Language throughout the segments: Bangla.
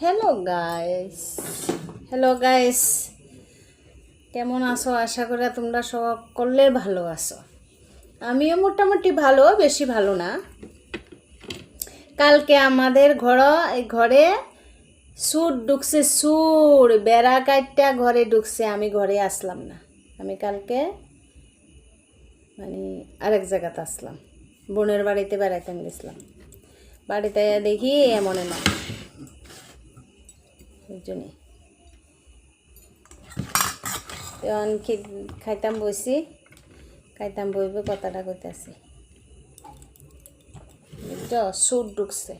হ্যালো গাইস হ্যালো গাইস কেমন আছো? আশা করি তোমরা সকলে ভালো আছো। আমিও মোটামুটি ভালো, বেশি ভালো না। কালকে আমাদের ঘর ঘরে সুর ঢুকছে, সুর। বেড়া কাটটা ঘরে ঢুকছে, আমি ঘরে আসলাম না। আমি কালকে মানে আরেক জায়গাতে আসলাম। বোনের বাড়িতে বেড়াইতে গেছিলাম। বাড়িতে দেখি এমন এমন। ওই জন্যে তখন খাইতাম বসি খাইতাম বইবে, কথাটা কইতাছি। সুর ঢুকছে।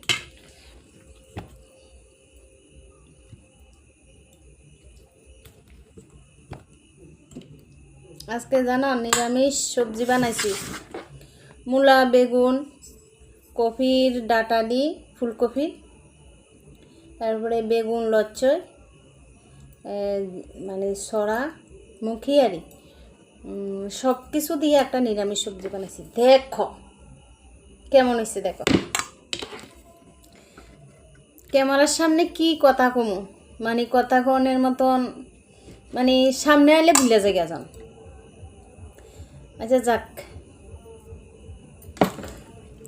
আজকে জানো, নিরামিষ সবজি বানাইছি। মূলা, বেগুন কপির ডাটা দি ফুলকপি তারপরে বেগুন লচ্চই মানে সরা, মুখিয়ারি সব কিছু দিয়ে একটা নিরামিষ সবজি বানাইছি। দেখো, কেমন হয়েছে দেখো। ক্যামেরার সামনে কি কথা কমু? মানে কথা কনের মতন মানে সামনে আইলে ভুলে জায়গা যান আচ্ছা যাক।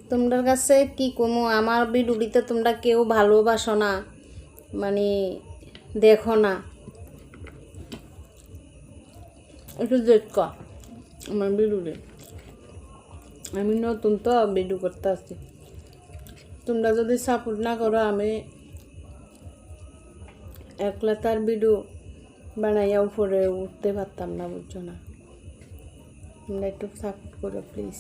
তোমাদের কাছে কি কমু? আমার বিডুডিতে তোমরা কেউ ভালোবাসো না। মানে দেখো না। একটু দেখো আমার বিডুডি আমি নতুন তো ভিডিও করতে আসছি। তোমরা যদি সাপোর্ট না করো, আমি একলা তার ভিডিও বানাইয়া উপরে উঠতে পারতাম না, বুঝছ না। তোমরা একটু সাপোর্ট করো প্লিজ